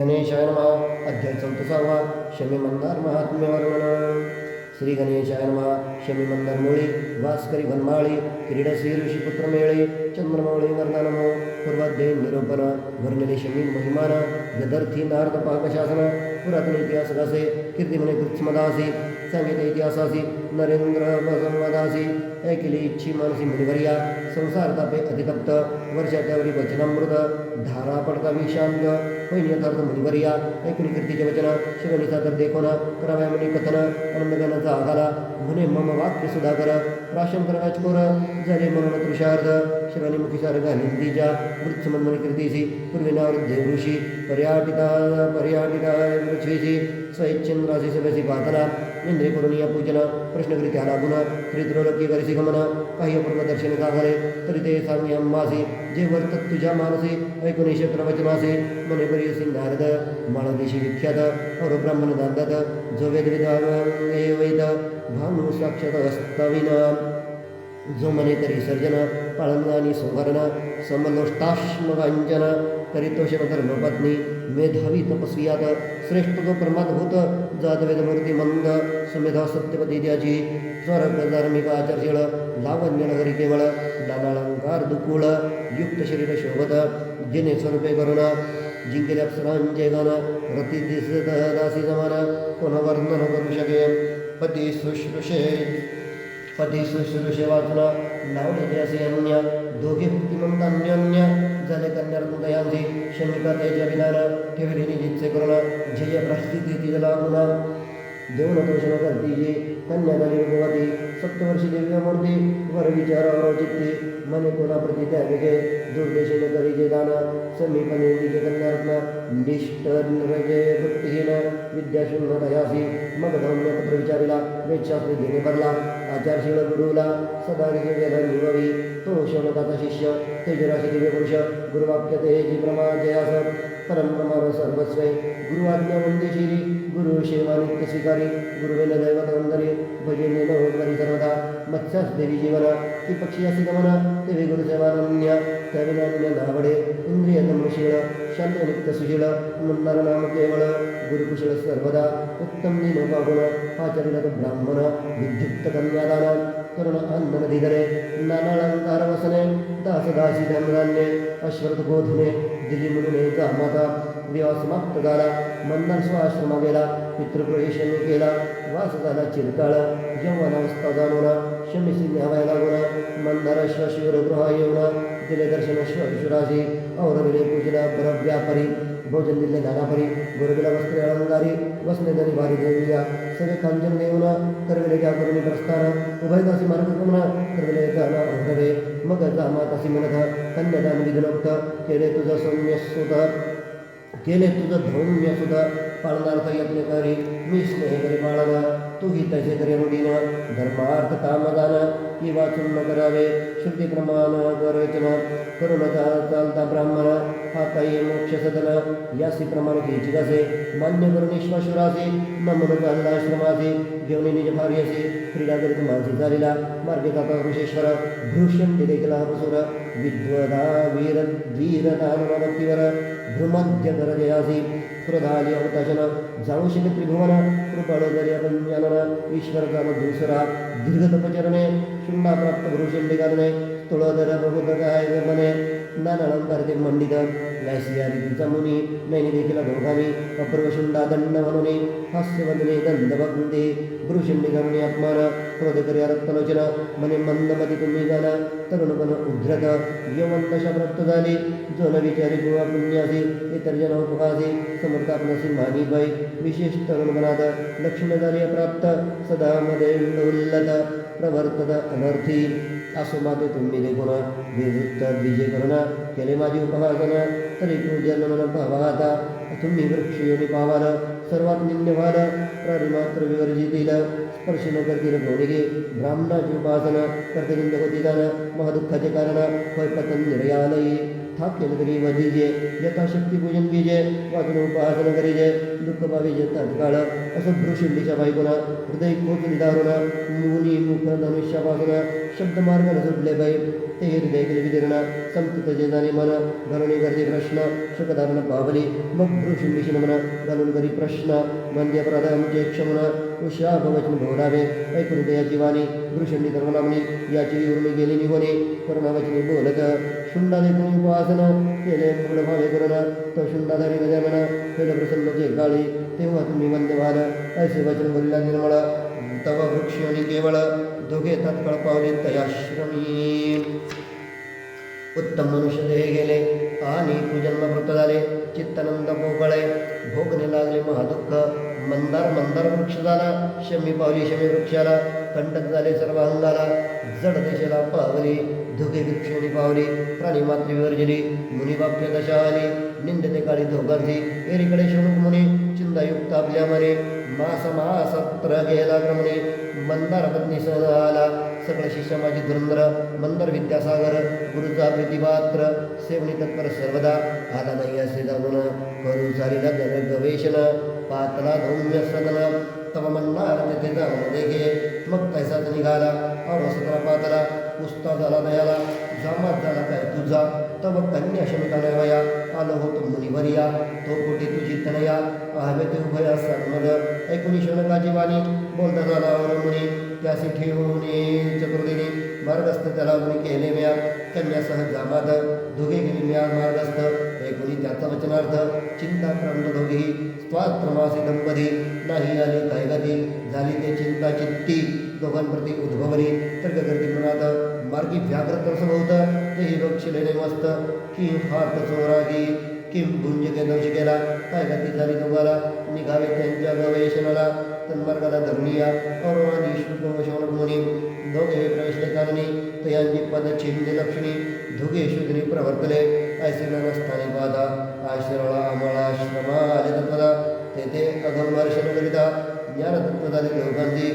गणेशाय नमः अध्याय चौथसावा शमी मंदार महात्म्य वर्मण श्री गणेशाय नमः शमी मंदार मुळी भास्करी भनमाळी क्रीडसी ऋषिपुत्र मेळे चंद्रमौळी वर्णनमो पूर्वाध्याय निरूपण वर्णिले शमी महिमान, यदर्थी नारद पाकशासन पुरातन इतिहास कसे कीर्तिमने कृत्स्मदासी सांगित इतिहासासी नरेंद्र संवादासी ऐकिली इच्छी मानसी मुनिवर्या संसार तापे अधितप्त वर्षात्यावरी वचनामृत धारा पडता विशांत होईन यथार्थ मुनिवर्या ऐकुनी कीर्तीचे वचन शिवनिसा तर देखोन कराव्या मुनी कथन, आनंदगानाचा आघाला म्हणे मम वाक्य सुधाकर प्राशन कर राजकोर झाले म्हणून तृषार्थ शिवानी मुखी सारगा निंदीजा वृत्स मनमनी कीर्तीसी पूर्वीनावर देवऋषी पर्याटिता पर्याटिता पृथ्वीसी स्वैच्छेंद्रासी सभेसी पाहताना इंद्रिय करुणीय पूजन प्रश्नकृती आला गुण त्रित्रोलोकी करिसी गमन काही अपूर्व दर्शन सागरे तरी ते सांगे अंबासी जे वर्तत तुझ्या मानसी ऐकून क्षेत्र वचनासी मने नारद माळदेशी विख्यात और ब्राह्मण दांडत जो वेद विधान भानु साक्षात असताविन जो मने तरी सर्जन पाळंग आणि सुभरण समलोष्टाश्मवांजन करितोषण धर्मपत्नी, मेधावी तपस्वियात, श्रेष्ठ जो प्रमादभूत जात वेदमूर्ती मंद, सुमेधा सत्यपती त्याची स्वर्ग धार्मिक आचर्षीळ लावण्य नगरी केवळ दानाळंकार दुकुळ, युक्त शरीर शोभत, जिने स्वरूपे करुणा, जिंकेल्या अप्सरांचे गान, रती दिसत दासी जमान कोण करू शके पती शुश्रूषे पती शुश्रूषे वाचना लावले जे असे अन्य दोघे भक्तिमंत अन्योन्य झाले कन्यार्दयांचे विधान ठेवले जय प्रस्थिती तिला गुणा देऊन तोषण करती जे कन्या झाली रुपवती सप्तवर्षी देवी मूर्ती वर विचारावर चित्ते मने कोणा प्रती त्या वेगे दुर्देशने करी दान, समीपने निजे कन्यारत्न निष्ठ निरजे वृत्तीहीन पत्र विचारिला वेदशास्त्री घेणे भरला आचारशील गुरुला सदा वेद निववी तो शौनकाचा शिष्य, तेजराशी दिव्य पुरुष गुरुवाक्य ते जी प्रमा जयास परमप्रमाण सर्वस्वै गुरुआज्ञा वंदेशिरी गुरु सेवा नित्य स्वीकारी गुरुवेन दैवत वंदने भजने नवरी सर्वदा मत्स्यास देवी जीवन ती पक्षी असे गमन ते गुरुसेवानन्य त्याविनान्य नावडे, इंद्रिय तमशीळ शांत नित्य सुशील मंदार नाम केवळ, गुरुकुशल सर्वदा, उत्तम दिन पागुण आचरित ब्राह्मण, विद्युक्त कन्यादान, करुण अन्न नदीधरे नानाळंकार वसने दास दासी धनधान्य अश्वथ गोधुने दिली माता झाला मंदन स्वाश्रमा गेला, पितृप्रवेशाने केला, वास झाला, चिरकाळ यौवनावस्था जाणवला शमीसी न्यावायला गुणा मंदार शिवगृह येऊन दिले दर्शन शिवराशी औरविले पूजला व्यापारी, भोजन दिले नानापरी गुरुविला वस्त्रे अलंकारी वसने धनी भारी देविया सगळे कांचन देऊन करविले त्या करुणी प्रस्थान उभयदासी मार्ग गमन करविले गाना औरवे मग जामा जामातासी म्हणत, कन्यादान विधिनोक्त केले तुझं सौम्य सुत केले तुझं धौम्य सुद्धा काही यत्न करी मी स्नेह करी बाळाला तूही तसे करी अनुडीन धर्मार्थ कामदान ही वाचून न करावे, श्रुती प्रमाण करवचन करुण चालता ब्राह्मण हा काही मोक्ष सदन, यासी प्रमाण घ्यायची कसे मान्य करून ईश्वरासी न म्हणून चालला आश्रमासी घेऊन निज भार्यसी क्रीडा करीत मानसी झालेला मार्गे जाता ऋषेश्वर भृष्यं देखील हा पसुर विद्वदा वीर वीरदानवतीवर भ्रुमध्य कर अवताशन जाऊ शिले त्रिभुवन कृपण जरी अपंजनन ईश्वर गान दुसरा दीर्घ तपचरणे शून्ना प्राप्त भृषिंडे करणे तुळदर प्रबुद्ध काय मने नानाळंकार ते मंडित लॅसिया ऋतूचा मुनी नैनी देखील दोघांनी अपूर्वशुंडा दंड म्हणून, हास्यवदने भृषिंडी गमनी अपमान क्रोध करी रक्तलोचन मने मंदमती तुम्ही जाणा तरुणपण उद्धृत यवंतशा प्राप्त झाली जो न विचारी गोवा पुण्यासी इतर जन उपवासी समर्थापनसी मानी बाई विशेष तरुणपणात लक्ष्मी झाली प्राप्त सदा मध्ये उल्लत, प्रवर्तत, अनर्थी। असो माते तुम्ही देखून विवृत्त विजय करुणा केले माझी उपहासन तरी पूजन मन भावाता तुम्ही वृक्ष योनी पावाल सर्वात निम्न व्हाल प्राणिमात्र विवर्जितील स्पर्श न करतील गोडिगे ब्राह्मणाची उपासना करते निंद होती जाण महादुःखाचे कारण होय पतन निर्यालयी। केलं तरी वधीजे यथाशक्ती पूजन कीजे वाचून उपासना करीजे, दुःख पावीजे तात्काळ असं भ्रुशिंडीच्या बायकोना हृदय खोचून दारुण, मुनी मुख धनुष्यापासून, शब्द मार्गाने सुटले बाई, ते हृदय केले विदीर्ण संतत जे जाणे मन, घालून गर्दी प्रश्न सुखधारण पावली, मग भ्रुशिंडीशी नमन, घालून करी प्रश्न म्हणजे प्रथमचे क्षमन उषा भवचन भोवडावे ऐकून याची वाणी भ्रुशिंडी धर्मनामनी याची विवरणी गेली निघोनी करुणावचनी बोलत शुंडा देखून उपासन, केले मूळ भावे करून तो शुंडाधारी गजानन केलं प्रसन्नचे काळी, तेव्हा तुम्ही वंदे व्हाल ऐसे वचन बोलला निर्मळ, तव वृक्ष आणि केवळ, दोघे तात्काळ पावले तयाश्रमी. उत्तम मनुष्य देह गेले, आणि पूजन्म मृत झाले, चित्तानंद पोकळे भोगणे लागले महादुःख मंदार मंदार वृक्ष झाला शमी पावली, शमी वृक्षाला, कंटक झाले सर्व अंगाला जड देशाला पावली, धुके वृक्षणी पावली, प्राणी मात्र विवर्जली मुनी दशा आली निंदते काळी धोकांची एरीकडे शणुक मुनी, चिंतायुक्त आपल्या मने, मास महासत्र गेला क्रमणे, मंदार पत्नी सह आला सकळ शिष्य माझी धुरंधर मंदर विद्यासागर गुरुचा प्रीतिपात्र सेवणी तत्पर सर्वदा। आला नाही असे जाणून करू चालीला जन गवेषण पातला धौम्य सदन, तव म्हणणार तेथे जाऊन देखे। मग तैसाच निघाला और सतरा पातला पुस्ता झाला दयाला, जामात झाला काय तुझा? तव कन्या शमिका वया, आलो होतो मुनिवर्या तो कोटी तुझी तनया? आहवे ते उभया सन्मद ऐकुनी शनकाची वाणी, बोलता झाला और मुनी त्यासी ठेवून चतुर्दिनी, मार्गस्थ त्याला मुनी केले म्या कन्यासह जामाद, दोघे गेली म्या मार्गस्थ ऐकुनी त्याचा वचनार्थ चिंता क्रांत दोघी स्वात्रमासी दंपती, नाही आले काय गती, झाली ते चिंता चित्ती दोघांप्रती उद्भवली तर्क करते मनात, मार्गी व्याघ्रत होत तेही बक्षिलेने मस्त, की हात चोरागी किम गुंज के दोष केला, काय गती झाली दोघाला निघावे गवेषणाला तन्मार्गाला प्रवर्तले ऐसे नसतानी बाधा आश्रळा अमळाश्रमा आले तत्पदा तेथे अगमवर्षण करिता ज्ञानतत्व झाले दोघांची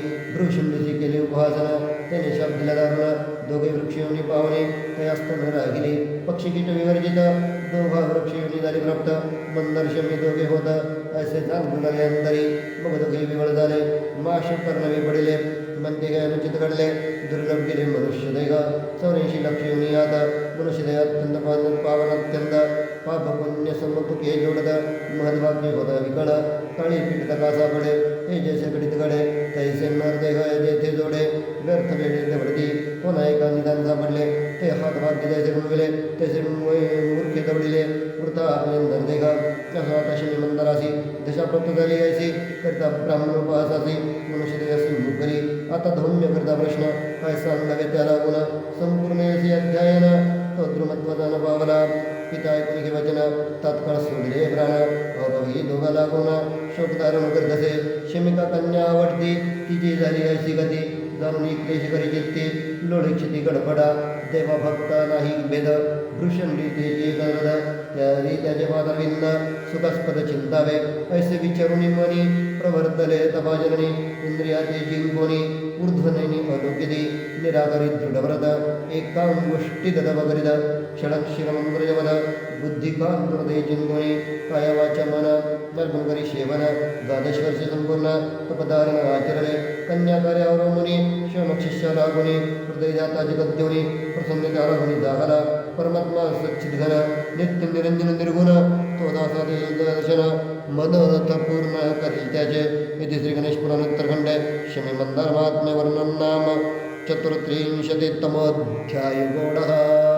केली उपासना त्याने शब्द दिला दारुण दोघे वृक्षयोनी पावणे ते असताना राहिली पक्षीकीट विवर्जित दोघा वृक्षयोनी झाली प्राप्त मंदर्शमी दोघे होत जाणून लागले अंतरी मग दोघे विवळ झाले माश कर्णवी पडले म्हणते काय अनुचित घडले दुर्लभ गेले मनुष्य देह चौऱ्याऐंशी लक्ष योनी आता मनुष्य देह अत्यंत पावन अत्यंत, पाप पुण्य समतुके जोडत महद्भाग्य होता विकळ काळी पीठ कासा पडे हे जैसे कडित घडे तैसे नर देह जेथे जोडे, व्यर्थ वेळे दबडती। एका निदान सापडले ते हात भाग्य जैसे गुणविले तैसे मूर्खे आपले नर देह कसा तशी मंदरासी दशा प्राप्त झाली ऐसी करता ब्राह्मण उपहासासी मनुष्य देहासी मुकरी आता धौम्य करता प्रश्न, काय सांगावे त्याला गुण? संपूर्ण असे अध्यायन तो द्रुमत्वाचा न पावला. पिता ऐकून घे वचन, तात्काळ सोडले प्राण. अवही दोघा लागून शोकधारण करत असे. शमिका कन्या आवडती, तिची झाली करी लोळक्षिती गडबडा देवा भक्ता नाही भेद भृषंडी तेजे गरद त्यारी त्याचे पादविंद सुखस्पद चिंतावे ऐसे विचारुणी मनी, प्रवर्तले तपाजननी इंद्रियाचे जिंकोनी, ऊर्ध्वनैनी मधुकिदी निराकरी दृढव्रत, एकांगुष्टी ददवगरिद षडक्षिरमंद्रजवद बुद्धिकांतृदय चिंतोनी कायवाच्या मन नर्मकरी सेवन द्वादश वर्ष संपूर्ण, तपधारण आचरले कन्याकार्यावर मुनी शिवनक्षिष्य लागुनी हृदयजाता जगद्योनी प्रसन्नता लागुनी दाहला परमात्मा सच्चिद्घन नित्य निरंजन निर्गुण तो दासा दर्शन मनोरथ पूर्ण त्याचे इथे श्री गणेश पुराण उत्तरखंड शमी वर्णन नाम चतुर्त्रिंशतितमोऽध्याय गौडः